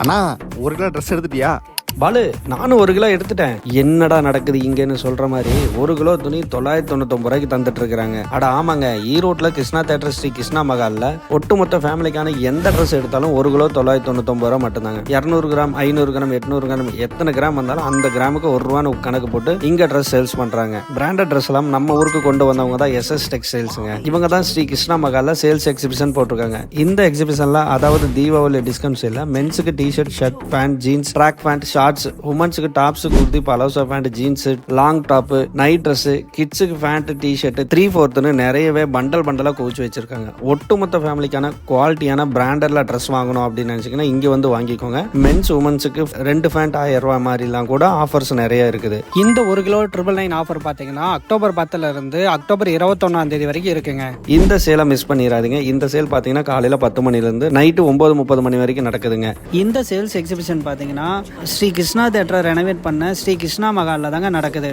அண்ணா ஒரு kilo dress எடுத்துட்டியா? பாலு நானும் ஒரு கிலோ எடுத்துட்டேன். என்னடா நடக்குது இங்கன்னு சொல்ற மாதிரி ஒரு கிலோ துணி தொள்ளாயிரத்தி தொண்ணூத்தொம்பது ரூபாய்க்கு தந்துட்டு இருக்காங்க அட ஆமாங்க ஈரோட்ல கிருஷ்ணா தேட்டர் ஸ்ரீ கிருஷ்ணா மகால்ல ஒட்டுமொத்த ஃபேமிலிக்கான எந்த ட்ரெஸ் எடுத்தாலும் ஒரு கிலோ தொள்ளாயிரத்தி தொண்ணூத்தொம்பது ரூபா மட்டும்தாங்க. இரநூறு கிராம் ஐநூறு கிராம் எட்நூறு கிராம் எத்தனை கிராம் வந்தாலும் அந்த கிராமுக்கு ஒரு ரூபான்னு கணக்கு போட்டு இங்க ட்ரெஸ் சேல்ஸ் பண்றாங்க. பிராண்டட் ட்ரெஸ் எல்லாம் நம்ம ஊருக்கு கொண்டு வந்தவங்க தான் எஸ்எஸ் டெக்ஸ்டைல்ஸுங்க இவங்க தான் ஸ்ரீ கிருஷ்ணா மகால்ல சேல்ஸ் எக்ஸிபிஷன் போட்டிருக்காங்க. இந்த எக்ஸிபிஷன்ல அதாவது தீபாவளி டிஸ்கவுண்ட் சேல்ல மென்ஸுக்கு T shirt pant jeans track pant shorts உமன்ஸுக்கு tops kurti palazzo pant jeans long top night dress கிட்ஸுக்கு பேண்ட் டிஷர்ட் த்ரீ ஃபோர்த்துன்னு நிறையவே பண்டல் பண்டலாக குவிச்சு வச்சிருக்காங்க. ஒட்டுமொத்த ஃபேமிலிக்கான குவாலிட்டியான பிராண்டட்ல ட்ரெஸ் வாங்கணும் அப்படின்னு நினச்சிங்கன்னா இங்கே வந்து வாங்கிக்கோங்க. மென்ஸ் உமன்ஸுக்கு ரெண்டு பேண்ட் ஆயிரம் ரூபாய் மாதிரிலாம் கூட ஆஃபர்ஸ் நிறைய இருக்குது. இந்த ஒரு கிலோ ட்ரிபிள் நைன் ஆஃபர் பார்த்தீங்கன்னா அக்டோபர் பத்துல இருந்து அக்டோபர் இருபத்தொன்னாம் தேதி வரைக்கும் இருக்குங்க. இந்த சேலை மிஸ் பண்ணிடாதீங்க இந்த சேல் பார்த்தீங்கன்னா காலையில் பத்து மணிலேருந்து நைட்டு ஒம்பது முப்பது மணி வரைக்கும் நடக்குதுங்க. இந்த சேல்ஸ் எக்ஸிபிஷன் பார்த்தீங்கன்னா ஸ்ரீ கிருஷ்ணா தேட்டரை ரெனோவேட் பண்ண ஸ்ரீ கிருஷ்ணா மகாலில் தாங்க நடக்குது.